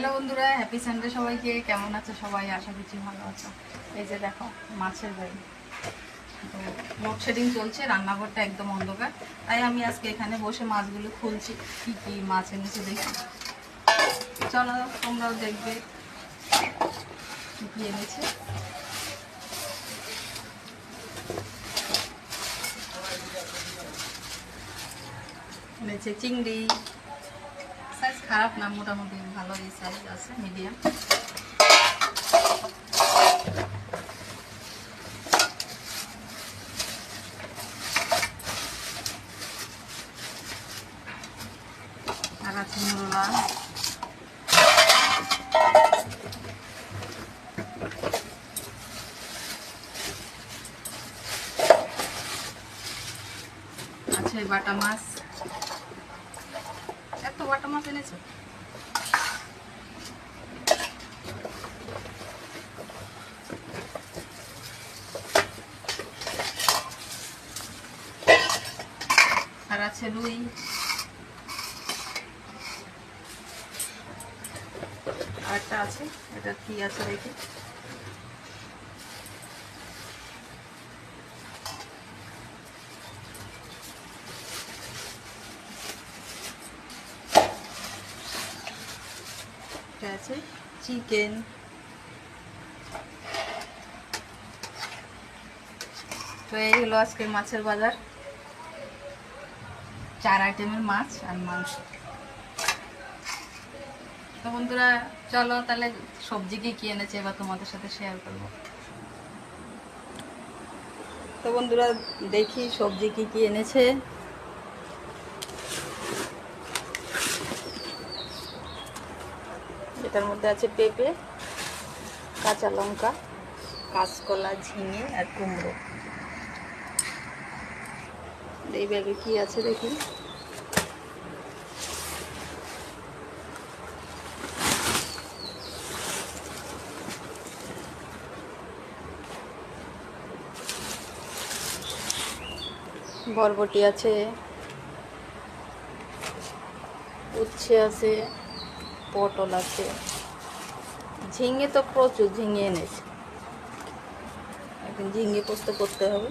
Hello বন্ধুরা happy Sunday সবাইকে। কেমন আছো সবাই? আশা করছি ভালো আছো। এই যে দেখো, মাছের বাড়ি। তো লোডশেডিং চলছে, রান্নাঘরটা একদম অন্ধকার। তাই আমি আজকে এখানে বসে মাছগুলো খুলছি। কি কি মাছ এনেছে দেখি। চলো, তোমরাও দেখবে কি এনেছে। এনেছে চিংড়ি খারাপ না মোটামুটি ভালো এই সাইজ আছে মিডিয়াম আছে বাটা মাছ। বাটা মাছ এনেছো? আর আছে রুই। আরেকটা আছে এটা কি আছে দেখি? এটা আছে, চিকেন। তো এই হলো আজকে মাছের বাজার। চার আইটেমের মাছ আর মাংস। তো বন্ধুরা, চলো তাহলে সবজি কি কি এনেছে এবার তোমাদের সাথে শেয়ার করব। তো বন্ধুরা, দেখি সবজি কি কি এনেছে। এটার মধ্যে আছে পেঁপে, কাঁচা লঙ্কা, কাঁচকলা, ঝিঙে আর কুমড়ো। এই ব্যাগে কি আছে দেখি? বরবটি আছে, উচ্ছে আছে। পটল আছে। ঝিঙে তো প্রচুর, ঝিঙে এনেছে। এখন ঝিঙে পোস্ত করতে হবে।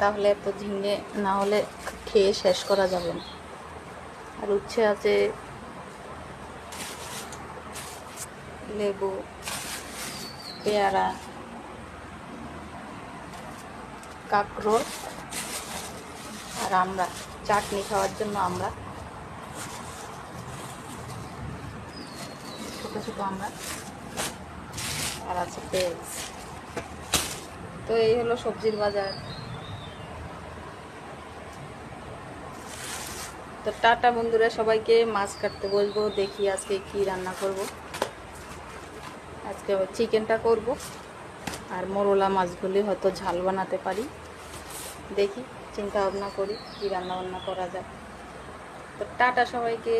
তাহলে এত ঝিঙে না হলে খেয়ে শেষ করা যাবে না। আর উচ্ছে আছে লেবু, পেয়ারা, কাঁকরোল আর আমরা, চাটনি খাওয়ার জন্য আমরা ছোটো ছোটো আমরা আর আছে পেঁয়াজ। তো এই হলো সবজির বাজার। তো টাটা বন্ধুরা, সবাইকে মাছ কাটতে বলব দেখি আজকে কি রান্না করব। আজকে চিকেনটা করব, আর মোরলা মাছগুলি হয়তো ঝাল বানাতে পারি। দেখি, চিন্তা ভাবনা করি কি রান্না বান্না করা যায়। তো টাটা সবাইকে।